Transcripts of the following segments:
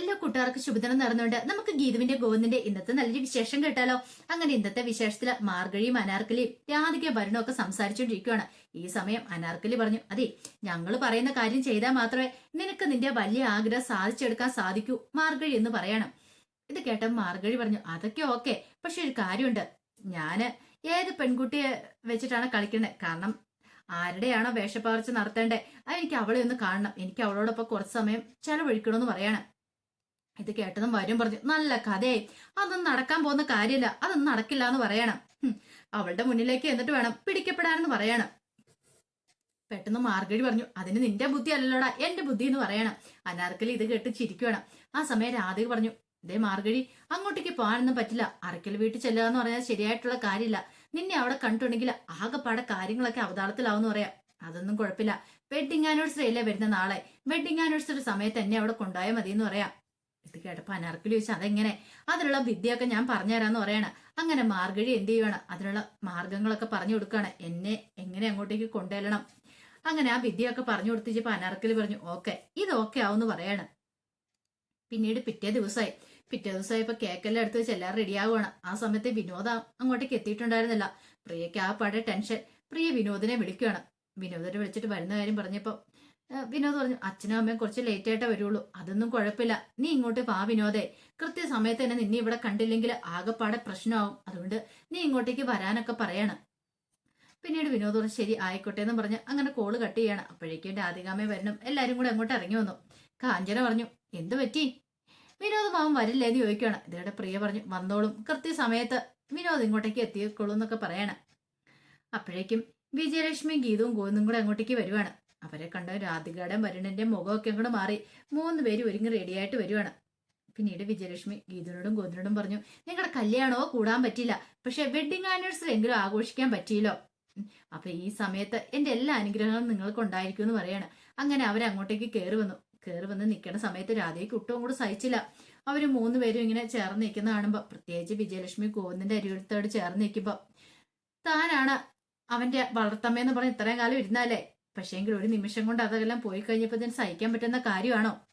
എല്ലാ കൂട്ടുകാർക്കും ശുഭദിനം നടന്നുകൊണ്ട് നമുക്ക് ഗീതുവിന്റെ ഗോവിന്ദിന്റെ ഇന്നത്തെ നല്ലൊരു വിശേഷം കേട്ടാലോ? അങ്ങനെ ഇന്നത്തെ വിശേഷത്തിൽ മാർഗഴിയും അനാർക്കലിയും രാധിക ഭരണവും ഒക്കെ സംസാരിച്ചുകൊണ്ടിരിക്കുകയാണ് ഈ സമയം അനാർക്കലി പറഞ്ഞു അതെ ഞങ്ങൾ പറയുന്ന കാര്യം ചെയ്താൽ മാത്രമേ നിനക്ക് നിന്റെ വലിയ ആഗ്രഹം സാധിച്ചെടുക്കാൻ സാധിക്കൂ മാർഗഴി എന്ന് പറയണം. ഇത് കേട്ട മാർഗഴി പറഞ്ഞു അതൊക്കെ ഓക്കെ പക്ഷെ ഒരു കാര്യമുണ്ട്. ഞാൻ ഏത് പെൺകുട്ടിയെ വെച്ചിട്ടാണ് കളിക്കുന്നത് കാരണം ആരുടെയാണോ വേഷപ്പകർച്ച നടത്തേണ്ടത് അത് എനിക്ക് അവളെ ഒന്ന് കാണണം. എനിക്ക് അവളോടൊപ്പം കുറച്ച് സമയം ചെലവഴിക്കണമെന്ന് പറയണം. ഇത് കേട്ടതും വരും പറഞ്ഞു നല്ല കഥയായി. അതൊന്നും നടക്കാൻ പോകുന്ന കാര്യമില്ല. അതൊന്നും നടക്കില്ല എന്ന് പറയണം. അവളുടെ മുന്നിലേക്ക് എന്നിട്ട് വേണം പിടിക്കപ്പെടാനെന്ന് പറയണം. പെട്ടെന്ന് മാർഗഴി പറഞ്ഞു അതിന് നിന്റെ ബുദ്ധി അല്ലല്ലോടാ. എന്റെ ബുദ്ധി എന്ന് പറയണം. അനാർക്കലി ഇത് കേട്ട് ചിരിക്കണം ആ സമയം രാധിക പറഞ്ഞു ഇതേ മാർഗഴി അങ്ങോട്ടേക്ക് പോകാനൊന്നും പറ്റില്ല. അറക്കൽ വീട്ടിൽ ചെല്ലുക എന്ന് പറഞ്ഞാൽ ശരിയായിട്ടുള്ള കാര്യമില്ല. നിന്നെ അവിടെ കണ്ടിട്ടുണ്ടെങ്കിൽ ആകെപ്പാടെ കാര്യങ്ങളൊക്കെ അവതാളത്തിലാവെന്ന് പറയാം. അതൊന്നും കുഴപ്പമില്ല. വെഡിങ് ആനിവേഴ്സറി അല്ലേ വരുന്ന നാളെ? വെഡിങ് ആനിവേഴ്സറി സമയത്ത് എന്നെ അവിടെ കൊണ്ടുപോയാൽ മതി എന്ന് പറയാം. ഇത് കേട്ടപ്പോ അനാർക്കലി ചോദിച്ചു അതെങ്ങനെ? അതിനുള്ള വിദ്യയൊക്കെ ഞാൻ പറഞ്ഞുതരാന്ന് പറയണ. അങ്ങനെ മാർഗഴി എന്ത് ചെയ്യണം അതിനുള്ള മാർഗങ്ങളൊക്കെ പറഞ്ഞു കൊടുക്കുകയാണ്. എന്നെ എങ്ങനെ അങ്ങോട്ടേക്ക് കൊണ്ടുവരണം? അങ്ങനെ ആ വിദ്യയൊക്കെ പറഞ്ഞു കൊടുത്തിച്ചപ്പോ അനാർക്കലി പറഞ്ഞു ഓക്കെ ഇത് ഓക്കെ ആവുമെന്ന് പറയാണ്. പിന്നീട് പിറ്റേ ദിവസമായി. പിറ്റേ ദിവസമായപ്പോ കേക്കെല്ലാം എടുത്ത് വെച്ച് എല്ലാവരും റെഡിയാവുകയാണ് ആ സമയത്ത് വിനോദ അങ്ങോട്ടേക്ക് എത്തിയിട്ടുണ്ടായിരുന്നില്ല. പ്രിയയ്ക്ക് ആ പാടെ ടെൻഷൻ പ്രിയ വിനോദിനെ വിളിക്കുകയാണ് വിനോദിനെ വിളിച്ചിട്ട് വരുന്ന കാര്യം പറഞ്ഞപ്പോ ഏ, വിനോദ് പറഞ്ഞു അച്ഛനും അമ്മയും കുറച്ച് ലേറ്റ് ആയിട്ടേ വരുള്ളൂ. അതൊന്നും കുഴപ്പമില്ല. നീ ഇങ്ങോട്ട് വാ വിനോദേ. കൃത്യസമയത്ത് തന്നെ നിന്നെ ഇവിടെ കണ്ടില്ലെങ്കിൽ ആകെപ്പാടെ പ്രശ്നമാവും. അതുകൊണ്ട് നീ ഇങ്ങോട്ടേക്ക് വരാനൊക്കെ പറയണം. പിന്നീട് വിനോദ് പറഞ്ഞു ശരി ആയിക്കോട്ടെ എന്ന് പറഞ്ഞ് അങ്ങനെ കോൾ കട്ട് ചെയ്യാണ്. അപ്പോഴേക്കും രാധികാമ്മ വരണം. എല്ലാരും കൂടെ അങ്ങോട്ട് ഇറങ്ങി വന്നു. കാഞ്ചന പറഞ്ഞു എന്തു പറ്റി? വിനോദ് മാവൻ വരില്ലേ എന്ന് ചോദിക്കുകയാണ്. ഇതേടെ പ്രിയ പറഞ്ഞു വന്നോളും. കൃത്യസമയത്ത് വിനോദ് ഇങ്ങോട്ടേക്ക് എത്തിക്കോളൂ എന്നൊക്കെ പറയണം. അപ്പോഴേക്കും വിജയലക്ഷ്മിയും ഗീതവും ഗോവിന്ദും കൂടെ അങ്ങോട്ടേക്ക് വരുവാണ്. അവരെ കണ്ട രാധികയുടെ വരുണിന്റെ മുഖമൊക്കെ അങ്ങോട്ട് മാറി. മൂന്ന് പേര് ഒരുങ്ങി റെഡിയായിട്ട് വരുവാണ്. പിന്നീട് വിജയലക്ഷ്മി ഗീതനോടും ഗോതിനോടും പറഞ്ഞു നിങ്ങളുടെ കല്യാണമോ? കൂടാൻ പറ്റില്ല പക്ഷെ വെഡിങ് ആനിവേഴ്സറി എങ്കിലും ആഘോഷിക്കാൻ പറ്റിയല്ലോ. അപ്പൊ ഈ സമയത്ത് എന്റെ എല്ലാ അനുഗ്രഹങ്ങളും നിങ്ങൾക്ക് ഉണ്ടായിരിക്കും എന്ന് പറയാണ്. അങ്ങനെ അവരങ്ങോട്ടേക്ക് കയറി വന്നു. കയറി വന്ന് നിൽക്കുന്ന സമയത്ത് രാധയ്ക്ക് ഒട്ടും കൂടെ സഹിച്ചില്ല. അവർ മൂന്ന് പേരും ഇങ്ങനെ ചേർന്ന് നിൽക്കുന്ന കാണുമ്പോ പ്രത്യേകിച്ച് വിജയലക്ഷ്മി ഗോവിന്ദന്റെ അരിയടുത്തോട് ചേർന്ന് നിൽക്കുമ്പോ താനാണ് അവന്റെ വളർത്തമ്മയെന്ന് പറഞ്ഞ് ഇത്രയും കാലം ഇരുന്നാലേ പക്ഷേങ്കിൽ ഒരു നിമിഷം കൊണ്ട് അതെല്ലാം പോയി കഴിഞ്ഞപ്പോൾ തന്നെ സഹിക്കാൻ പറ്റുന്ന കാര്യമാണോ?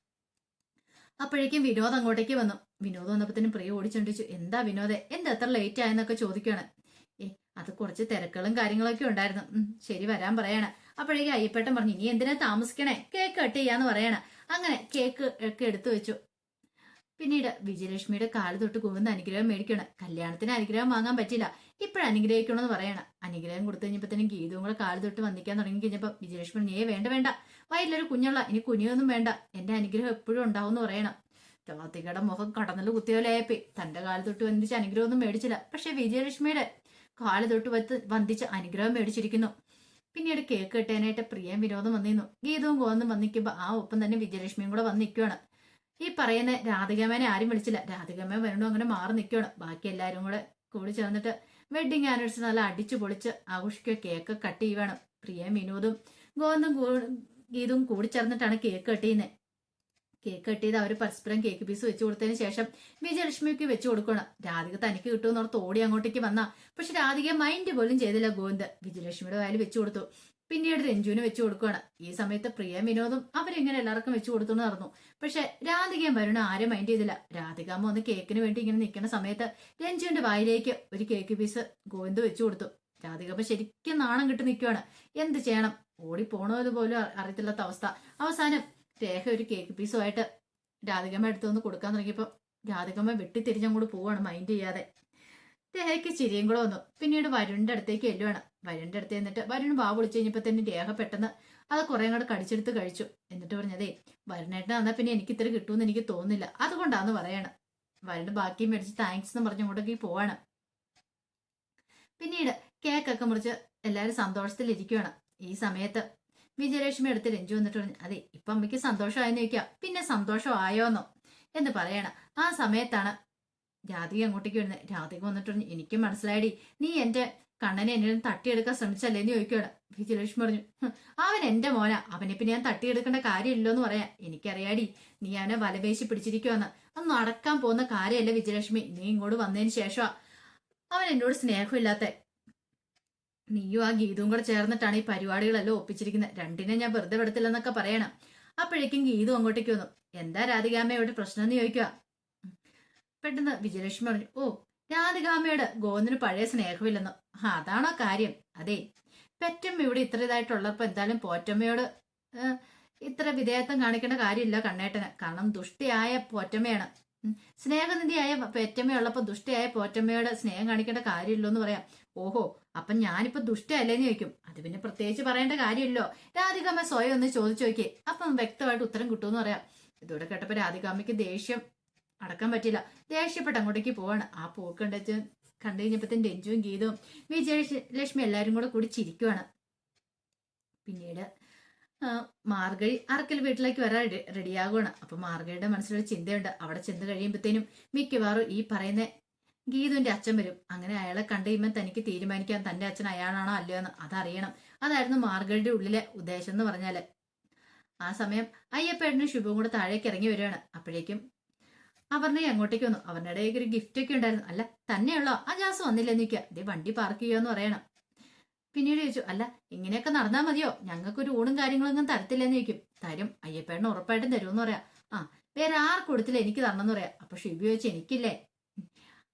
അപ്പോഴേക്കും വിനോദ് അങ്ങോട്ടേക്ക് വന്നു. വിനോദ് വന്നപ്പോഴത്തേനും പ്രിയ ഓടിച്ചോണ്ടിച്ചു എന്താ വിനോദേ എന്താ എത്ര ലേറ്റ് ആയെന്നൊക്കെ ചോദിക്കുകയാണ്. ഏ അത് കുറച്ച് തിരക്കുകളും കാര്യങ്ങളൊക്കെ ഉണ്ടായിരുന്നു. ശരി വരാൻ പറയാണ്. അപ്പോഴേക്കും അയ്യപ്പേട്ടൻ പറഞ്ഞു ഇനി എന്തിനാ താമസിക്കണേ? കേക്ക് കട്ട് ചെയ്യാന്ന് പറയണ. അങ്ങനെ കേക്ക് ഒക്കെ എടുത്തു വെച്ചു. പിന്നീട് വിജയലക്ഷ്മിയുടെ കാൽ തൊട്ട് കുവുന്ന അനുഗ്രഹം മേടിക്കണം കല്യാണത്തിന് അനുഗ്രഹം വാങ്ങാൻ പറ്റില്ല ഇപ്പോഴും അനുഗ്രഹിക്കണമെന്ന് പറയണം. അനുഗ്രഹം കൊടുത്തു കഴിഞ്ഞപ്പോഴത്തേനും ഗീതവും കൂടെ കാൽ തൊട്ട് വന്നിക്കാൻ തുടങ്ങി കഴിഞ്ഞപ്പോ വിജയലക്ഷ്മി നീ വേണ്ട വേണ്ട. വയലൊരു കുഞ്ഞുള്ള ഇനി കുഞ്ഞൊന്നും വേണ്ട. എന്റെ അനുഗ്രഹം എപ്പോഴും ഉണ്ടാവും എന്ന് പറയണം. രാധികയുടെ മുഖം കടന്നൽ കുത്തിയോലേപ്പി തന്റെ കാൽ തൊട്ട് വന്ദിച്ച് അനുഗ്രഹമൊന്നും മേടിച്ചില്ല. പക്ഷെ വിജയലക്ഷ്മിയുടെ കാൽ തൊട്ട് വത്ത് വന്ദിച്ച് അനുഗ്രഹം മേടിച്ചിരിക്കുന്നു. പിന്നീട് കേക്ക് കെട്ടാനായിട്ട് പ്രിയം വിനോദം വന്നിരുന്നു. ഗീതവും ഗോവന്നും വന്നിക്കുമ്പോ ആ ഒപ്പം തന്നെ വിജയലക്ഷ്മിയും കൂടെ വന്ന് നിൽക്കുകയാണ് ഈ പറയുന്ന രാധികമ്മേനെ ആരും വിളിച്ചില്ല. രാധികമ്മ വരണോ അങ്ങനെ മാറി നിൽക്കുകയാണ്. ബാക്കി എല്ലാവരും കൂടെ കൂടി ചേർന്നിട്ട് വെഡിങ് ആനിവേഴ്സറി നല്ല അടിച്ചു പൊളിച്ച് ആഘോഷിക്കുക കേക്ക് കട്ട് ചെയ്യുവാണ്. പ്രിയ വിനോദും ഗോവന്നും ഗീതും കൂടി ചേർന്നിട്ടാണ് കേക്ക് കട്ട് ചെയ്യുന്നത് കേക്ക് കട്ട് ചെയ്ത് അവർ പരസ്പരം കേക്ക് പീസ് വെച്ച് കൊടുത്തതിന് ശേഷം വിജയലക്ഷ്മിക്ക് വെച്ച് കൊടുക്കണം രാധിക തനിക്ക് കിട്ടുമെന്ന് ഓർത്ത് ഓടി അങ്ങോട്ടേക്ക് വന്ന. പക്ഷെ രാധിക മൈൻഡ് പോലും ചെയ്തില്ല ഗോവിന്ദ്. വിജയലക്ഷ്മിയുടെ വായിൽ വെച്ചു കൊടുത്തു. പിന്നീട് രഞ്ജുവിന് വെച്ചു കൊടുക്കുകയാണ്. ഈ സമയത്ത് പ്രിയ വിനോദും അവരിങ്ങനെ എല്ലാവർക്കും വെച്ചു കൊടുത്തു നടന്നു. പക്ഷെ രാധികയും വരുണ ആരും മൈൻഡ് ചെയ്തില്ല. രാധികാമ്മ ഒന്ന് കേക്കിന് വേണ്ടി ഇങ്ങനെ നിൽക്കുന്ന സമയത്ത് രഞ്ജുവിന്റെ വായിലേക്ക് ഒരു കേക്ക് പീസ് ഗോവിന്ദ് വെച്ചു കൊടുത്തു. രാധികമ്മ ശരിക്കും നാണം കിട്ടി നിൽക്കുകയാണ് എന്ത് ചെയ്യണം? ഓടി പോണോ പോലും അറിയത്തില്ലാത്ത അവസ്ഥ. അവസാനം രേഖ ഒരു കേക്ക് പീസുമായിട്ട് രാധികമ്മ എടുത്തു കൊടുക്കാൻ തുടങ്ങിയപ്പോൾ രാധികമ്മ വെട്ടിത്തിരിഞ്ഞങ്ങോട്ട് പോവാണ് മൈൻഡ് ചെയ്യാതെ. രേഖയ്ക്ക് ചിരിയും കൂടെ വന്നു. പിന്നീട് വരുണിന്റെ അടുത്തേക്ക് എല്ലുവാണ് വരുണിന്റെ അടുത്ത് എന്നിട്ട് വരുൺ വാ വിളിച്ചു കഴിഞ്ഞപ്പോൾ തന്നെ ദേഹ പെട്ടെന്ന് അത് കുറെ അങ്ങോട്ട് കടിച്ചെടുത്ത് കഴിച്ചു. എന്നിട്ട് പറഞ്ഞതേ വരുണേട്ടൻ വന്നാൽ പിന്നെ എനിക്ക് ഇത്ര കിട്ടുമെന്ന് എനിക്ക് തോന്നുന്നില്ല. അതുകൊണ്ടാന്ന് പറയണം. വരുണ് ബാക്കി മേടിച്ച് താങ്ക്സ് എന്ന് പറഞ്ഞ് അങ്ങോട്ടേക്ക് പോവാണ്. പിന്നീട് കേക്കൊക്കെ മുറിച്ച് എല്ലാവരും സന്തോഷത്തിലിരിക്കുകയാണ് ഈ സമയത്ത് വിജയലക്ഷ്മി എടുത്ത് രഞ്ജു വന്നിട്ട് പറഞ്ഞു അതെ ഇപ്പൊ അമ്മയ്ക്ക് സന്തോഷമായെന്ന് ചോദിക്കാം. പിന്നെ സന്തോഷമായോന്നോ എന്ന് പറയണം. ആ സമയത്താണ് രാധിക അങ്ങോട്ടേക്ക് വരുന്നത്. രാധിക വന്നിട്ട് പറഞ്ഞു എനിക്ക് മനസ്സിലായടി നീ എന്റെ കണ്ണനെ എന്നെ തട്ടിയെടുക്കാൻ ശ്രമിച്ചല്ലേ എന്ന് ചോദിക്കുകയാണ് വിജയലക്ഷ്മി പറഞ്ഞു അവൻ എന്റെ മോനാ. അവനെ പിന്നെ ഞാൻ തട്ടിയെടുക്കേണ്ട കാര്യമില്ലോ എന്ന് പറയാം. എനിക്കറിയാടി നീ അവനെ വലവേശി പിടിച്ചിരിക്കുവാന്ന്. അത് നടക്കാൻ പോകുന്ന കാര്യമല്ല വിജയലക്ഷ്മി നീ ഇങ്ങോട്ട് വന്നതിന് ശേഷമാ അവൻ എന്നോട് സ്നേഹമില്ലാത്ത നീയും ആ ഗീതവും കൂടെ ചേർന്നിട്ടാണ് ഈ പരിപാടികളെല്ലാം ഒപ്പിച്ചിരിക്കുന്നത്. രണ്ടിനെ ഞാൻ വെറുതെ വിടത്തില്ലെന്നൊക്കെ പറയണം. അപ്പോഴേക്കും ഗീതു അങ്ങോട്ടേക്ക് വന്നു. എന്താ രാധികാമ്മയുടെ പ്രശ്നം എന്ന് ചോദിക്കുക പെട്ടെന്ന് വിജയലക്ഷ്മി പറഞ്ഞു ഓ രാധികാമ്മയുടെ ഗോവിന്ദന് പഴയ സ്നേഹമില്ലെന്നോ. അതാണോ കാര്യം? അതെ. പെറ്റമ്മ ഇവിടെ ഇത്ര ഇതായിട്ടുള്ളപ്പോ എന്തായാലും പോറ്റമ്മയോട് ഇത്ര വിധേയത്വം കാണിക്കേണ്ട കാര്യമില്ല കണ്ണേട്ടന്. കാരണം ദുഷ്ടിയായ പോറ്റമ്മയാണ്. സ്നേഹനിധിയായ പെറ്റമ്മയുള്ളപ്പോ ദുഷ്ടിയായ പോറ്റമ്മയോട് സ്നേഹം കാണിക്കേണ്ട കാര്യമില്ല എന്ന് പറയാം. ഓഹോ അപ്പൊ ഞാനിപ്പോ ദുഷ്ടയല്ലേന്ന് ചോദിക്കും. അത് പിന്നെ പ്രത്യേകിച്ച് പറയേണ്ട കാര്യമില്ലോ. രാധികാമ്മ സ്വയം ഒന്ന് ചോദിച്ചു നോക്കിയേ. അപ്പം വ്യക്തമായിട്ട് ഉത്തരം കിട്ടുമെന്ന് പറയാം. ഇതോടെ കേട്ടപ്പോ രാധികാമ്മയ്ക്ക് ദേഷ്യം അടക്കാൻ പറ്റില്ല. ദേഷ്യപ്പെട്ട് അങ്ങോട്ടേക്ക് പോവാണ്. ആ പോക്ക് കണ്ടു കണ്ടു രഞ്ജുവും ഗീതവും വിജയലക്ഷ്മി എല്ലാവരും കൂടെ കൂടി ചിരിക്കുവാണ്. പിന്നീട് മാർഗഴി അറക്കൽ വീട്ടിലേക്ക് വരാൻ റെഡിയാകുവാണ്. അപ്പൊ മാർഗഴിയുടെ മനസ്സിലൊരു ചിന്തയുണ്ട്. അവിടെ ചെന്ന് കഴിയുമ്പോഴത്തേനും മിക്കവാറും ഈ പറയുന്ന ഗീതുവിന്റെ അച്ഛൻ വരും. അങ്ങനെ അയാളെ കണ്ടു കഴിയുമ്പോൾ തനിക്ക് തീരുമാനിക്കാൻ തന്റെ അച്ഛൻ അയാളാണോ അല്ലയോ എന്ന് അതറിയണം. അതായിരുന്നു മാർഗഴിയുടെ ഉള്ളിലെ ഉദ്ദേശം എന്ന് പറഞ്ഞാൽ. ആ സമയം അയ്യപ്പേട്ടനും ശുഭവും കൂടെ താഴേക്ക് ഇറങ്ങി വരികയാണ്. അപ്പോഴേക്കും അവർണ അങ്ങോട്ടേക്ക് വന്നു. അവരുടെ ഇടയിൽ ഒരു ഗിഫ്റ്റ് ഒക്കെ ഉണ്ടായിരുന്നു. അല്ല തന്നെയുള്ളോ? ആ ജാസ് വന്നില്ലെന്ന് നിൽക്കുക അതേ വണ്ടി പാർക്ക് ചെയ്യുമെന്ന് പറയണം. പിന്നീട് ചോദിച്ചു അല്ല ഇങ്ങനെയൊക്കെ നടന്നാൽ മതിയോ? ഞങ്ങൾക്കൊരു ഊണും കാര്യങ്ങളൊന്നും തരത്തില്ലെന്ന് ചോദിക്കും. തരും. അയ്യപ്പേണ്ണ ഉറപ്പായിട്ടും തരുമെന്ന് പറയാം. ആ വേറെ ആർക്ക് കൊടുത്തില്ല എനിക്ക് തരണമെന്ന് പറയാം. അപ്പൊ ഷിബി ചോദിച്ചു എനിക്കില്ലേ?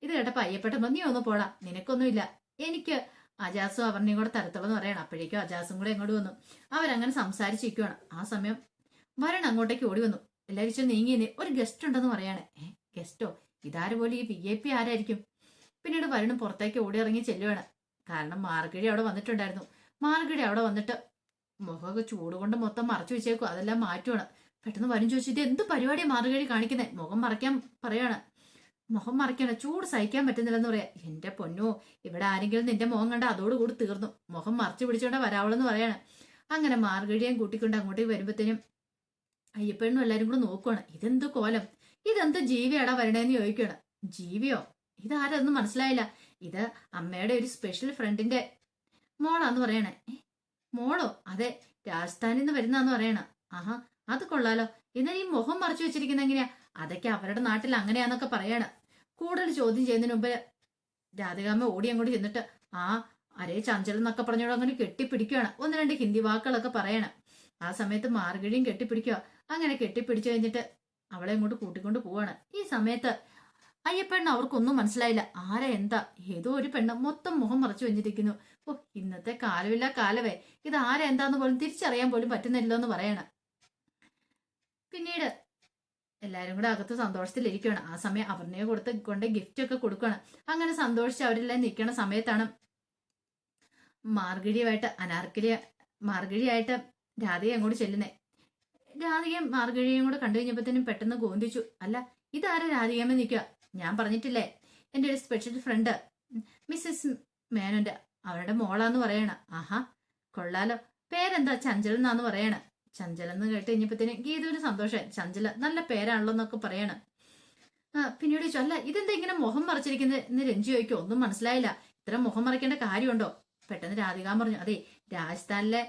ഇത് കേട്ടപ്പോ അയ്യപ്പേട്ടൻ നീ ഒന്ന് പോടാ. നിനക്കൊന്നുമില്ല. എനിക്ക് അജാസും അവർണയും കൂടെ തരത്തുള്ളെന്ന് പറയണം. അപ്പോഴേക്കും അജാസും കൂടെ ഇങ്ങോട്ട് വന്നു. അവരങ്ങനെ സംസാരിച്ചിരിക്കുവാണ്. ആ സമയം വരൺ അങ്ങോട്ടേക്ക് ഓടി വന്നു. എല്ലാവരും നീങ്ങി ഒരു ഗസ്റ്റ് ഉണ്ടെന്ന് പറയാണ്. ഗസ്റ്റോ ഇതാര് പോലെ ഈ വി ഐ പി ആരായിരിക്കും? പിന്നീട് വരുണും പുറത്തേക്ക് ഓടി ഇറങ്ങി ചെല്ലുവാണ്. കാരണം മാർഗഴി അവിടെ വന്നിട്ടുണ്ടായിരുന്നു. മാർഗഴി അവിടെ വന്നിട്ട് മുഖമൊക്കെ ചൂട് കൊണ്ട് മൊത്തം മറച്ചു വെച്ചേക്കും അതെല്ലാം മാറ്റുവാണ്. പെട്ടെന്ന് വരും ചോദിച്ചിട്ട് എന്ത് പരിപാടിയാണ് മാർഗഴി കാണിക്കുന്നത് മുഖം മറയ്ക്കാൻ പറയാണ്. മുഖം മറയ്ക്കണം. ചൂട് സഹിക്കാൻ പറ്റുന്നില്ലെന്ന് പറയാ. എന്റെ പൊന്നോ ഇവിടെ ആരെങ്കിലും നിന്റെ മുഖം കണ്ട അതോടുകൂടി തീർന്നു. മുഖം മറച്ചു പിടിച്ചോണ്ട വരാവളെന്ന് പറയാണ്. അങ്ങനെ മാർഗഴിയും കൂട്ടിക്കൊണ്ട് അങ്ങോട്ടേക്ക് വരുമ്പോഴത്തേനും അയ്യപ്പെണ്ണും എല്ലാരും കൂടെ നോക്കുവാണ്. ഇതെന്ത് കോലം? ഇതെന്ത് ജീവിയാടാ വരണേന്ന് ചോദിക്കുകയാണ് ജീവിയോ? ഇതാരൊന്നും മനസ്സിലായില്ല. ഇത് അമ്മയുടെ ഒരു സ്പെഷ്യൽ ഫ്രണ്ടിന്റെ മോളാന്ന് പറയണേ. മോളോ? അതെ. രാജസ്ഥാനിൽ നിന്ന് വരുന്നാന്ന് പറയണ. ആഹാ അത് കൊള്ളാലോ. എന്നാൽ ഈ മുഖം മറച്ചു വെച്ചിരിക്കുന്ന എങ്ങനെയാ? അതൊക്കെ അവരുടെ നാട്ടിൽ അങ്ങനെയാന്നൊക്കെ പറയാണ്. കൂടുതൽ ചോദ്യം ചെയ്യുന്നതിന് മുമ്പ് രാധികാമ്മ ഓടി അങ്ങോട്ട് ചെന്നിട്ട് ആ അരേ ചഞ്ചലം എന്നൊക്കെ പറഞ്ഞോട് അങ്ങനെ കെട്ടിപ്പിടിക്കുകയാണ് ഒന്ന് രണ്ട് ഹിന്ദി വാക്കുകളൊക്കെ പറയണം. ആ സമയത്ത് മാർഗഴിയും കെട്ടിപ്പിടിക്കുക അങ്ങനെ കെട്ടിപ്പിടിച്ചു കഴിഞ്ഞിട്ട് അവളെ ഇങ്ങോട്ട് കൂട്ടിക്കൊണ്ട് പോവാണ്. ഈ സമയത്ത് അയ്യപ്പെണ്ണ അവർക്കൊന്നും മനസ്സിലായില്ല. ആരാ എന്താ? ഏതോ ഒരു പെണ്ണ് മൊത്തം മുഖം മറച്ചു വെഞ്ഞിരിക്കുന്നു. ഓ ഇന്നത്തെ കാലമില്ല കാലവേ. ഇത് ആരാ എന്താന്ന് പോലും തിരിച്ചറിയാൻ പോലും പറ്റുന്നില്ലോ എന്ന് പറയണം. പിന്നീട് എല്ലാവരും കൂടെ അകത്ത് സന്തോഷത്തിലിരിക്കുകയാണ്. ആ സമയം അവർണയെ കൊടുത്ത് കൊണ്ട് ഗിഫ്റ്റ് ഒക്കെ കൊടുക്കുകയാണ്. അങ്ങനെ സന്തോഷിച്ച് അവരെല്ലാം നിൽക്കുന്ന സമയത്താണ് മാർഗഴിയുമായിട്ട് അനാർക്കലി മാർഗഴിയായിട്ട് രാധയെ അങ്ങോട്ട് ചെല്ലുന്നേ. രാധികയും മാർഗഴിയും കൂടെ കണ്ടു കഴിഞ്ഞപ്പോഴത്തേനും പെട്ടെന്ന് ഗോന്തിച്ചു അല്ല ഇതാരെ രാധികമ്മ നിൽക്കുക ഞാൻ പറഞ്ഞിട്ടില്ലേ എന്റെ ഒരു സ്പെഷ്യൽ ഫ്രണ്ട് മിസ്സസ് മേനോന്റെ അവരുടെ മോളാന്ന് പറയണ. ആഹാ കൊള്ളാലോ. പേരെന്താ ചഞ്ചൽ എന്നാന്ന് പറയണ. ചഞ്ചൽ എന്ന് കേട്ട് കഴിഞ്ഞപ്പോഴത്തേനും ഗീതൊരു സന്തോഷം. ചഞ്ചല നല്ല പേരാണല്ലോ എന്നൊക്കെ പറയണ. പിന്നീട് ചോദിച്ചു അല്ല ഇതെന്താ ഇങ്ങനെ മുഖം മറച്ചിരിക്കുന്നത്? എന്ന് രഞ്ജി ചോദിക്കും. ഒന്നും മനസ്സിലായില്ല. ഇത്ര മുഖം മറയ്ക്കേണ്ട കാര്യമുണ്ടോ? പെട്ടെന്ന് രാധിക പറഞ്ഞു അതെ രാജസ്ഥാനിലെ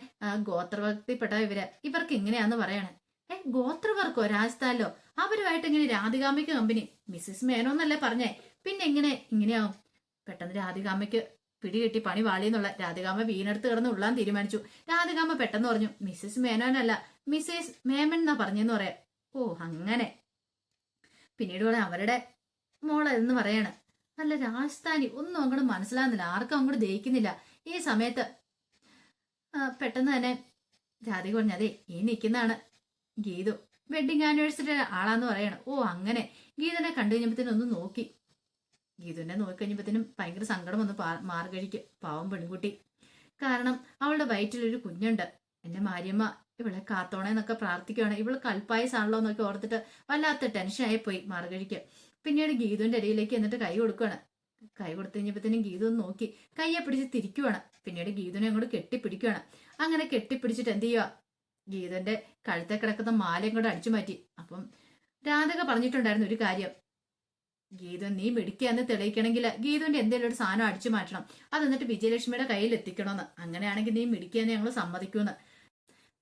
ഗോത്രവർഗത്തിൽപ്പെട്ട ഇവർ. ഇവർക്ക് ഇങ്ങനെയാന്ന് പറയണേ. ഏ ഗോത്രവർക്കോ രാജസ്ഥാനിലോ? അവരുമായിട്ട് ഇങ്ങനെ രാധികാമ്മയ്ക്ക് കമ്പനി മിസ്സിസ് മേനോന്നല്ലേ പറഞ്ഞേ? പിന്നെ എങ്ങനെ? ഇങ്ങനെയാവും. പെട്ടെന്ന് രാധികാമ്മയ്ക്ക് പിടികെട്ടി പണി വാളിയെന്നുള്ള രാധികാമ്മ വീണെടുത്ത് കിടന്ന് ഉള്ളാൻ തീരുമാനിച്ചു. രാധികാമ്മ പെട്ടെന്ന് പറഞ്ഞു മിസ്സിസ് മേനോനല്ല മിസ്സേസ് മേമൻ എന്നാ പറഞ്ഞെന്ന് പറയാം. ഓ അങ്ങനെ. പിന്നീട് പറയാം അവരുടെ മോളെന്ന് പറയാണ്. നല്ല രാജസ്ഥാനി ഒന്നും അങ്ങോട്ട് മനസ്സിലാകുന്നില്ല ആർക്കും അങ്ങോട്ട് ദഹിക്കുന്നില്ല. ഈ സമയത്ത് പെട്ടെന്ന് തന്നെ രാധിക പറഞ്ഞു അതെ ഈ നിൽക്കുന്നതാണ് ഗീതു വെഡിങ് ആനിവേഴ്സറിയുടെ ആളാന്ന് പറയണം. ഓ അങ്ങനെ. ഗീതനെ കണ്ടു കഴിഞ്ഞപ്പത്തേനും ഒന്ന് നോക്കി. ഗീതുവിനെ നോക്കി കഴിഞ്ഞപ്പത്തേനും ഭയങ്കര സങ്കടം ഒന്ന് മാർഗഴിക്ക് പാവം പെൺകുട്ടി. കാരണം അവളുടെ വയറ്റിലൊരു കുഞ്ഞുണ്ട്. എന്റെ മാര്യമ്മ ഇവളെ കാത്തോണേന്നൊക്കെ പ്രാർത്ഥിക്കുകയാണ് ഇവൾ കൽപ്പായസാണല്ലോ എന്നൊക്കെ ഓർത്തിട്ട് വല്ലാത്ത ടെൻഷനായി പോയി മാർഗഴിക്ക്. പിന്നീട് ഗീതുവിന്റെ ഇടയിലേക്ക് എന്നിട്ട് കൈ കൊടുക്കുകയാണ് കൈ കൊടുത്തു കഴിഞ്ഞപ്പോഴത്തേനും ഗീതു ഒന്ന് നോക്കി. കയ്യെ പിടിച്ച് തിരിക്കുവാണ്. പിന്നീട് ഗീതുവിനെ അങ്ങോട്ട് കെട്ടിപ്പിടിക്കുകയാണ് അങ്ങനെ കെട്ടിപ്പിടിച്ചിട്ട് എന്ത് ചെയ്യുക ഗീതന്റെ കഴുത്തെ കിടക്കുന്ന മാലയും കൂടെ അടിച്ചു മാറ്റി. അപ്പം രാധക പറഞ്ഞിട്ടുണ്ടായിരുന്നു ഒരു കാര്യം. ഗീതു നീ മിടിക്കാന്ന് തെളിയിക്കണമെങ്കിൽ ഗീതുവിന്റെ എന്തെങ്കിലും ഒരു സാധനം അടിച്ചു മാറ്റണം. അത് എന്നിട്ട് വിജയലക്ഷ്മിയുടെ കയ്യിൽ എത്തിക്കണമെന്ന് അങ്ങനെയാണെങ്കിൽ നീ മിടിക്കാന്ന് ഞങ്ങൾ സമ്മതിക്കൂന്ന്.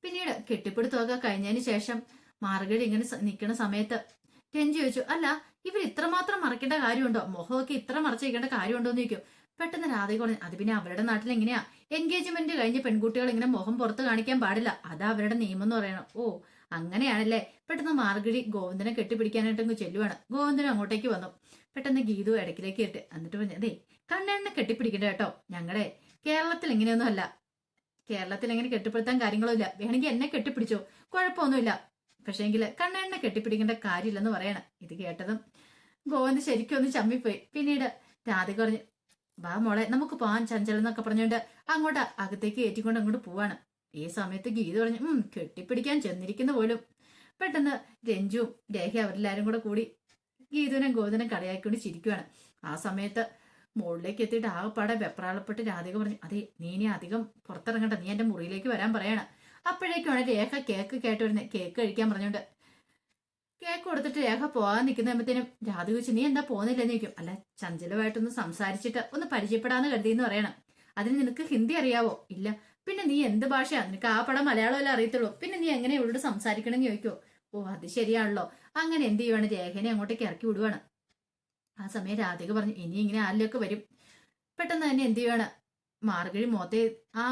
പിന്നീട് കെട്ടിപ്പിടുത്തമൊക്കെ കഴിഞ്ഞതിന് ശേഷം മാർഗഴി ഇങ്ങനെ നിൽക്കുന്ന സമയത്ത് രഞ്ജി ചോദിച്ചു അല്ല ഇവർ ഇത്രമാത്രം മറക്കേണ്ട കാര്യമുണ്ടോ? മുഖമൊക്കെ ഇത്ര മറച്ചു വയ്ക്കേണ്ട കാര്യമുണ്ടോ എന്ന് ചോദിക്കും. പെട്ടെന്ന് രാധിക പറഞ്ഞു അത് പിന്നെ അവരുടെ നാട്ടിൽ എങ്ങനെയാ എൻഗേജ്മെന്റ് കഴിഞ്ഞ പെൺകുട്ടികൾ ഇങ്ങനെ മുഖം പുറത്ത് കാണിക്കാൻ പാടില്ല. അത് അവരുടെ നിയമം എന്ന് പറയണം. ഓ അങ്ങനെയാണല്ലേ. പെട്ടെന്ന് മാർഗഴി ഗോവിന്ദനെ കെട്ടിപ്പിടിക്കാനായിട്ടങ്ങ് ചെല്ലുവാണ്. ഗോവിന്ദൻ അങ്ങോട്ടേക്ക് വന്നു. പെട്ടെന്ന് ഗീതു ഇടയ്ക്കിലേക്ക് ഇട്ട് എന്നിട്ട് പറഞ്ഞു അതെ കണ്ണെണ്ണ കെട്ടിപ്പിടിക്കണ്ട കേട്ടോ. ഞങ്ങളെ കേരളത്തിൽ ഇങ്ങനെയൊന്നും അല്ല കേരളത്തിൽ എങ്ങനെ കെട്ടിപ്പിടുത്താൻ കാര്യങ്ങളൊന്നുമില്ല വേണമെങ്കിൽ എന്നെ കെട്ടിപ്പിടിച്ചോ. കുഴപ്പമൊന്നുമില്ല. പക്ഷേങ്കിൽ കണ്ണെണ്ണ കെട്ടിപ്പിടിക്കേണ്ട കാര്യമില്ലെന്ന് പറയണം. ഇത് കേട്ടതും ഗോവിന്ദ് ശരിക്കും ഒന്ന് ചമ്മിപ്പോയി. പിന്നീട് രാധിക പറഞ്ഞു വാ മോളെ നമുക്ക് പോവാൻ ചഞ്ചലം എന്നൊക്കെ പറഞ്ഞുകൊണ്ട് അങ്ങോട്ട് അകത്തേക്ക് ഏറ്റിക്കൊണ്ട് അങ്ങോട്ട് പോവാണ്. ഈ സമയത്ത് ഗീത പറഞ്ഞു ഉം കെട്ടിപ്പിടിക്കാൻ ചെന്നിരിക്കുന്ന പോലും. പെട്ടെന്ന് രഞ്ജുവും രേഖ അവരെല്ലാരും കൂടെ കൂടി ഗീതുവിനും ഗോതനും കളിയാക്കിക്കൊണ്ട് ചിരിക്കുവാണ്. ആ സമയത്ത് മുകളിലേക്ക് എത്തിയിട്ട് ആകെപ്പാടെ വെപ്രാളപ്പെട്ട് രാധിക പറഞ്ഞു അതെ നീ ഇനി അധികം പുറത്തിറങ്ങണ്ട നീ എന്റെ മുറിയിലേക്ക് വരാൻ പറയാണ്. അപ്പോഴേക്കും രേഖ കേക്ക് കേട്ട് വരുന്നത് കേക്ക് കഴിക്കാൻ പറഞ്ഞോണ്ട് കേക്ക് കൊടുത്തിട്ട് രേഖ പോകാൻ നിൽക്കുന്നതിനും രാധു ചോദിച്ചു നീ എന്താ പോകുന്നില്ലെന്ന് ചോദിക്കും. അല്ല ചഞ്ചലമായിട്ടൊന്ന് സംസാരിച്ചിട്ട് ഒന്ന് പരിചയപ്പെടാന്ന് കരുതിയെന്ന് പറയണം. അതിന് നിനക്ക് ഹിന്ദി അറിയാവോ? ഇല്ല. പിന്നെ നീ എന്ത് ഭാഷയാ? നിനക്ക് ആ പടം മലയാളമല്ലേ അറിയത്തുള്ളൂ. പിന്നെ നീ എങ്ങനെ ഇവളോട് സംസാരിക്കണമെന്ന് ചോദിക്കോ? ഓ അത് ശരിയാണല്ലോ. അങ്ങനെ എന്ത് ചെയ്യുവാണ്? രേഖനെ അങ്ങോട്ടേക്ക് ഇറക്കി വിടുവാണ്. ആ സമയം രാധിക പറഞ്ഞു ഇനി ഇങ്ങനെ ആരിലൊക്കെ വരും? പെട്ടെന്ന് തന്നെ എന്ത് ചെയ്യുവാണ്? മാർഗഴി മോത്തെ ആ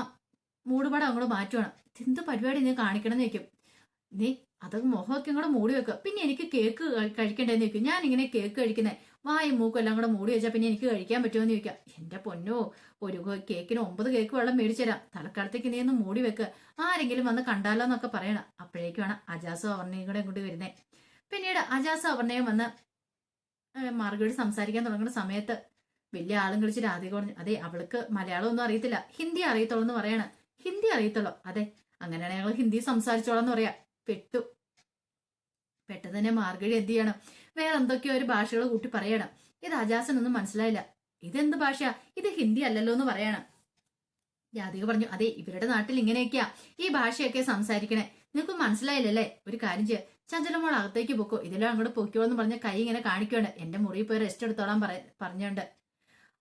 മൂടുപടം അങ്ങോട്ട് മാറ്റുവാണ്. എന്ത് പരിപാടി നീ കാണിക്കണം എന്ന് ചോദിക്കും? നീ അത് മുഖമൊക്കെ ഇങ്ങോട്ട് മൂടി വെക്കുക. പിന്നെ എനിക്ക് കേക്ക് കഴിക്കേണ്ടതെന്ന് ചോദിക്കും. ഞാൻ ഇങ്ങനെ കേക്ക് കഴിക്കുന്നത് വായും മൂക്കും എല്ലാം കൂടെ മൂടി വെച്ചാൽ പിന്നെ എനിക്ക് കഴിക്കാൻ പറ്റുമോ എന്ന് ചോദിക്കാം എന്റെ പൊന്നോ ഒരു കേക്കിന് ഒമ്പത് കേക്ക് വെള്ളം മേടിച്ചു തരാം. തലക്കാലത്തേക്ക് നീ ഒന്ന് മൂടി വെക്കുക ആരെങ്കിലും വന്ന് കണ്ടാലോ എന്നൊക്കെ പറയണം അപ്പോഴേക്കുമാണ് അജാസ് അവർണയും കൂടെ ഇങ്ങോട്ട് വരുന്നത് പിന്നീട് അജാസ് അവർണയും വന്ന് മാർഗോട് സംസാരിക്കാൻ തുടങ്ങുന്ന സമയത്ത് വലിയ ആളും കളിച്ച് രാധിക പറഞ്ഞു അതെ അവൾക്ക് മലയാളം ഒന്നും അറിയത്തില്ല. ഹിന്ദി അറിയത്തുള്ളൂ എന്ന് പറയാണ്. ഹിന്ദി അറിയത്തുള്ളൂ. അതെ അങ്ങനെയാണെങ്കിൽ ഞങ്ങൾ ഹിന്ദി സംസാരിച്ചോളാം എന്ന് പറയാം. പെട്ടു. പെട്ടെന്ന് തന്നെ മാർഗഴി എന്ത് ചെയ്യണം? വേറെ എന്തൊക്കെയോ ഒരു ഭാഷകൾ കൂട്ടി പറയണം. ഇത് അജാസനൊന്നും മനസ്സിലായില്ല. ഇതെന്ത് ഭാഷ ഇത് ഹിന്ദി അല്ലല്ലോ എന്ന് പറയണം. ജാതിക പറഞ്ഞു അതെ ഇവരുടെ നാട്ടിൽ ഇങ്ങനെയൊക്കെയാ. ഈ ഭാഷയൊക്കെ സംസാരിക്കണേ. നിങ്ങൾക്ക് മനസ്സിലായില്ലല്ലേ? ഒരു കാര്യം ചെയ്യ. ചഞ്ചലമോൾ അകത്തേക്ക് പൊക്കോ. ഇതിലും അങ്ങോട്ട് പൊക്കോ എന്ന് പറഞ്ഞ കൈ ഇങ്ങനെ കാണിക്കുവാണ്. എന്റെ മുറിയിൽ പോയി റെസ്റ്റ് എടുത്തോളാൻ പറ പറഞ്ഞോണ്ട്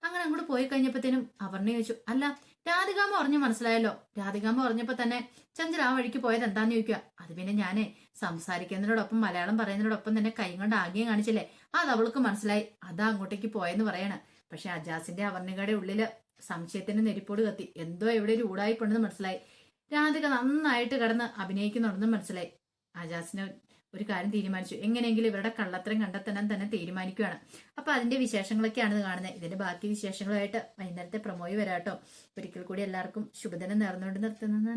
അങ്ങനെ അങ്ങോട്ട് പോയി കഴിഞ്ഞപ്പോഴത്തേനും അവർണ ചോദിച്ചു അല്ല രാധികാമ്മ പറഞ്ഞു മനസ്സിലായല്ലോ. രാധികാമ്മ പറഞ്ഞപ്പോ തന്നെ ചന്ദ്ര ആ വഴിക്ക് പോയത് എന്താന്ന് ചോദിക്കുക അത് പിന്നെ ഞാനേ സംസാരിക്കുന്നതിനോടൊപ്പം മലയാളം പറയുന്നതിനോടൊപ്പം തന്നെ കൈ കൊണ്ട് ആംഗ്യം കാണിച്ചില്ലേ? അത് അവൾക്ക് മനസ്സിലായി. അതാ അങ്ങോട്ടേക്ക് പോയെന്ന് പറയണ. പക്ഷെ അജാസിന്റെ അവർണികയുടെ ഉള്ളിൽ സംശയത്തിന്റെ നെരിപ്പോട് കത്തി. എന്തോ എവിടെ ഒരു ഊടായിപ്പുണ്ടെന്ന് മനസ്സിലായി. രാധിക നന്നായിട്ട് കിടന്ന് അഭിനയിക്കുന്നുണ്ടെന്ന് മനസ്സിലായി. അജാസിന് ഒരു കാര്യം തീരുമാനിച്ചു. എങ്ങനെയെങ്കിലും ഇവരുടെ കള്ളത്തരം കണ്ടെത്തണം തന്നെ തീരുമാനിക്കുകയാണ്. അപ്പൊ അതിന്റെ വിശേഷങ്ങളൊക്കെയാണ് കാണുന്നത്. ഇതിന്റെ ബാക്കി വിശേഷങ്ങളുമായിട്ട് വൈകുന്നേരത്തെ പ്രമോയി വരാട്ടോ. ഒരിക്കൽ കൂടി എല്ലാവർക്കും ശുഭദിനം നേർന്നുകൊണ്ട് നിർത്തുന്നു